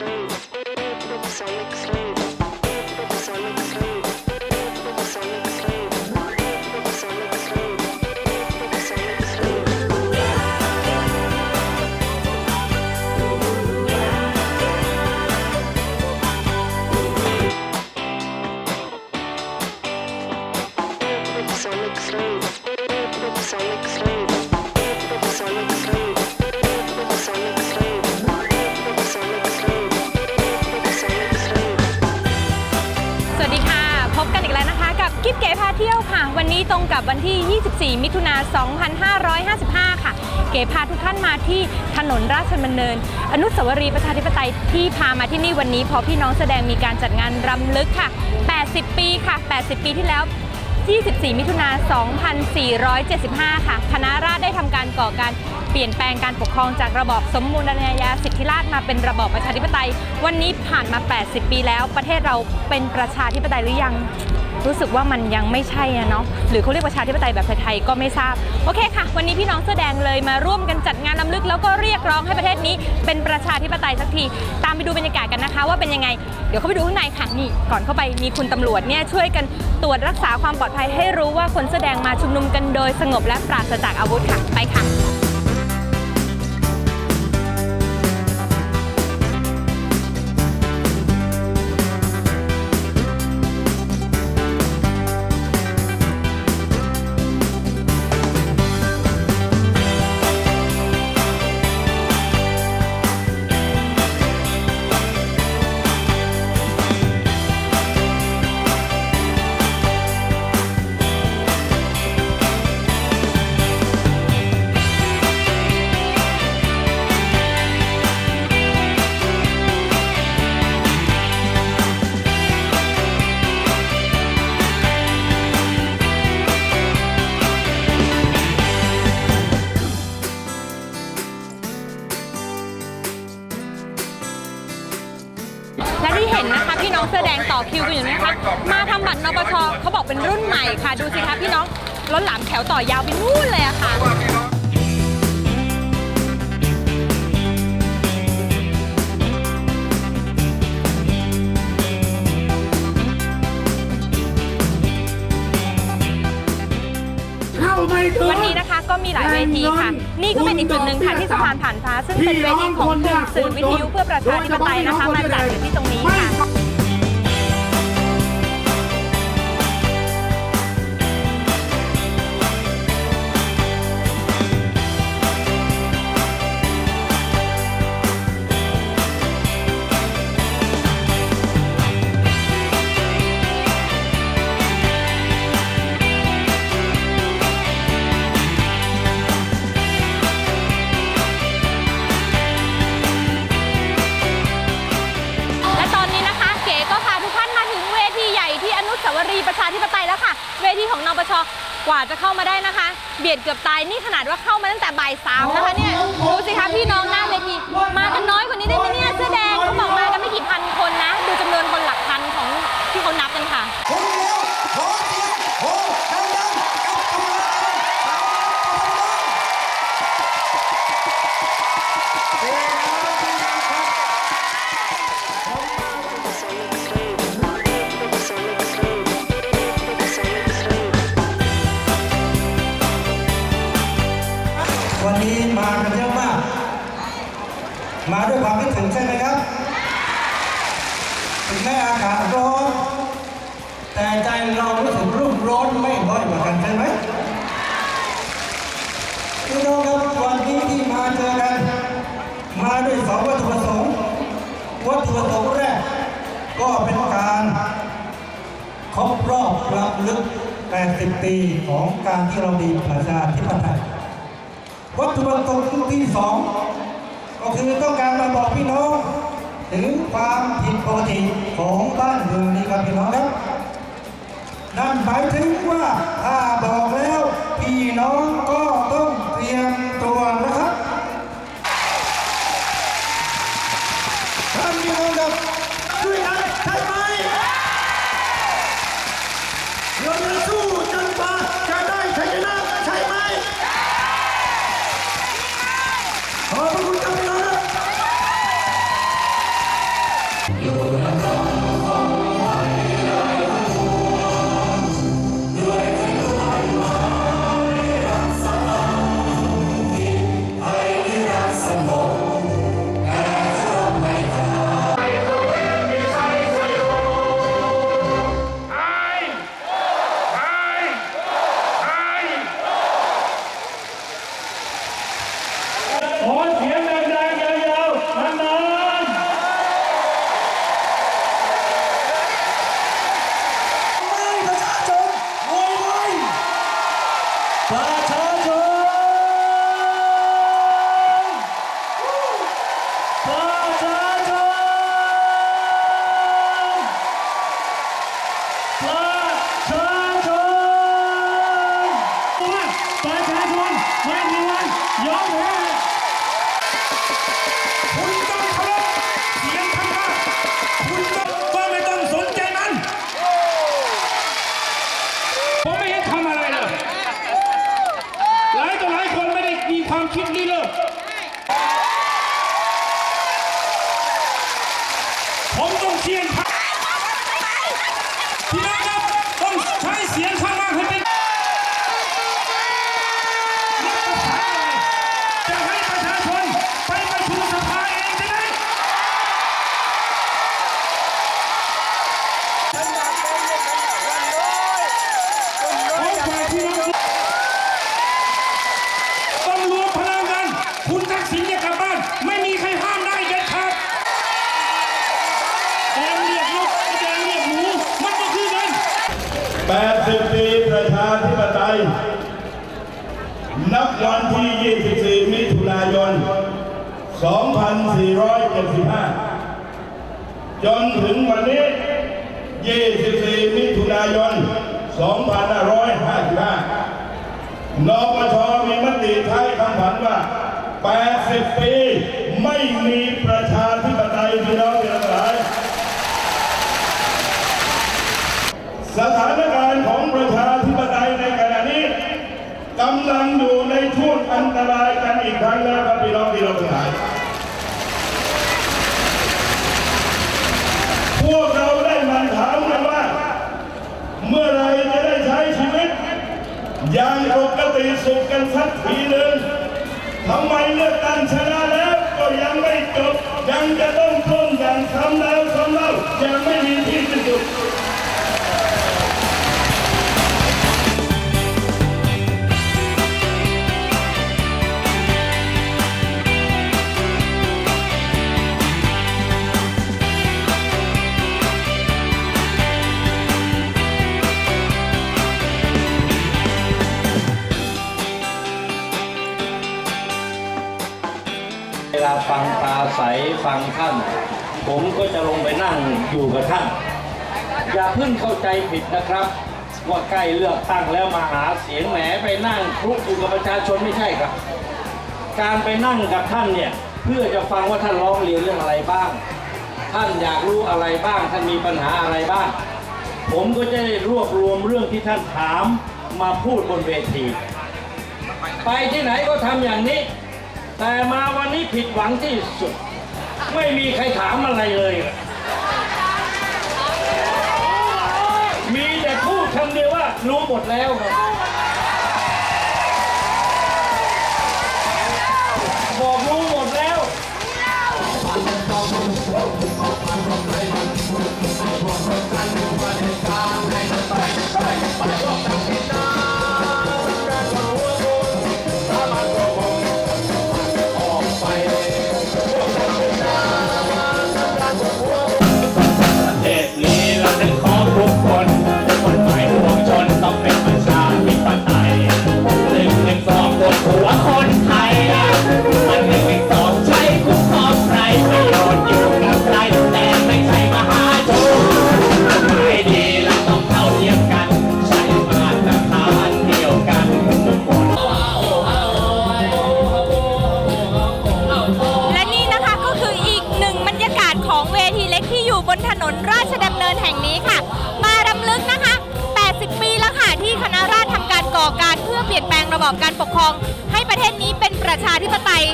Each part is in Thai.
Sonic Sonic Sonic เก๋พาเที่ยวค่ะ วันนี้ตรงกับวันที่ 24 มิถุนา 2555 ค่ะ เก๋พาทุกท่านมาที่ถนนราชดำเนิน อนุสาวรีย์ประชาธิปไตยที่พามาที่นี่วันนี้เพอพี่น้องแสดงมีการจัดงานรำลึกค่ะ 80 ปีค่ะ 80 ปีที่แล้ว 24 มิถุนา 2475 ค่ะ คณะราษฎรได้ทำการก่อการเปลี่ยนแปลงการปกครองจากระบอบสมมูลนายาสิทธิราชมาเป็นระบอบประชาธิปไตย วันนี้ผ่านมา 80 ปีแล้ว ประเทศเราเป็นประชาธิปไตยหรือยัง รู้สึกว่ามันยังไม่ใช่อะเนาะหรือเขาเรียกประชาธิปไตยแบบไทยๆก็ไม่ทราบ โอเคค่ะ วันนี้พี่น้องเสื้อแดงเลยมาร่วมกันจัดงานลำลึก แล้วก็เรียกร้องให้ประเทศนี้ เป็นประชาธิปไตยสักที ตามไปดูบรรยากาศกันนะคะ ว่าเป็นยังไง เดี๋ยวเข้าไปดูข้างในค่ะนี่ก่อนเข้าไปมีคุณตำรวจเนี่ยช่วยกันตรวจรักษาความปลอดภัยให้รู้ว่าคนเสื้อแดงมาชุมนุมกันโดยสงบและปราศจากอาวุธค่ะไปค่ะ และที่เห็นนะคะพี่น้องเสื้อแดงต่อคิวกันอยู่นะคะมาทำบัตรนปชเขาบอกเป็นรุ่นใหม่ค่ะ ดูสิคะพี่น้องรถหลามแถวต่อยาวไปนู่นเลยอะค่ะเข้าไม่ถึงวันนี้นะคะ ก็มีหลายเวทีค่ะ นี่ก็เป็นอีกจุดหนึ่งค่ะที่สะพานผ่านฟ้า ซึ่งเป็นเวทีของกลุ่มสื่อวิทยุเพื่อประชาธิปไตยนะคะมาจัดอยู่ที่ตรงนี้ค่ะและ วค่ะเวทีของนปชกว่าจะเข้ามาได้นะคะ เบียดเกือบตายนี่ขนาดว่าเข้ามาตั้งแต่บ่ายสามนะคะเนี่ยดูสิคะพี่น้องหน้าเวทีมากันน้อยกว่านี้ได้ไหมเนี่ยเสื้อแดงเขาบอกมากันไม่กี่พันคนนะ ดูจำนวนคนหลักพันของที่เขานับกันค่ะ วันนี้มากันเยอะมาก มาด้วยความคิดถึงใช่ไหมครับ ถึงแม้อากาศร้อน แต่ใจเรารู้สึกรุ่มร้อนไม่น้อยกว่ากันใช่ไหมพี่น้องครับวันนี้ที่มาเจอกัน มาด้วยสองวัตถุประสงค์ วัตถุประสงค์แรก ก็เป็นการครบรอบรำลึก 80 ปีของการที่เรามีประชาธิปไตย วัตถุประสงค์ที่สองก็คือต้องการมาบอกพี่น้อง ถึงความผิดปกติของบ้านเมืองนี้ครับพี่น้องครับนั่นหมายถึงว่าถ้าบอกแล้วพี่น้อง 有你。 นับวันที่ 24 มิถุนายน 2475 จนถึงวันนี้ 24 มิถุนายน 2555 นปชมีมติใช้คำผันว่า 80 ปีไม่มีประชาธิปไตยพี่น้องทั้งหลายสถานการณ์ของประชาธิปไตยในขณะนี้กำลังอยู่ในช่ วงอันตรายกันอีกครั้งแล้วครับพี่น้องที่เราทั้งหลายพวกเราได้มันถามกันว่า เมื่อไรจะได้ใช้ชีวิต อย่างปกติสุขกันสักทีหนึ่งทำไมเลือกตั้งชนะแล้วก็ยังไม่จบยังจะต้องทนอย่างซ้ำแล้วซ้ำเล่ายังไม่มีที่สิ้นสุด ศัยฟังท่าน ผมก็จะลงไปนั่งอยู่กับท่าน อย่าเพิ่งเข้าใจผิดนะครับ ว่าใกล้เลือกตั้งแล้วมาหาเสียงแหมไปนั่งคลุกอยู่กับประชาชนไม่ใช่ครับ การไปนั่งกับท่านเนี่ยเพื่อจะฟังว่าท่านร้องเรียนเรื่องอะไรบ้าง ท่านอยากรู้อะไรบ้าง ท่านมีปัญหาอะไรบ้าง ผมก็จะได้รวบรวมเรื่องที่ท่านถามมาพูดบนเวที ไปที่ไหนก็ทำอย่างนี้ แต่มาวันนี้ผิดหวังที่สุด ไม่มีใครถามอะไรเลย มีแต่พูดคำเดียวว่ารู้หมดแล้วครับ ระบอบการปกครอง ให้ประเทศนี้เป็นประชาธิปไตย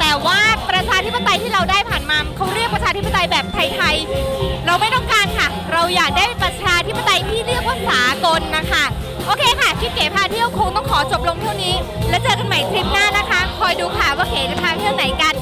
แต่ว่าประชาธิปไตยที่เราได้ผ่านมาเขาเรียกประชาธิปไตยแบบไทยๆเราไม่ต้องการค่ะ เราอยากได้ประชาธิปไตยที่เรียกว่าสากลนะคะโอเคค่ะคลิปเก๋พาเที่ยวคงต้องขอจบลงเท่านี้ แล้วเจอกันใหม่ทริปหน้านะคะ คอยดูค่ะว่าเก๋จะพาเที่ยวไหนกัน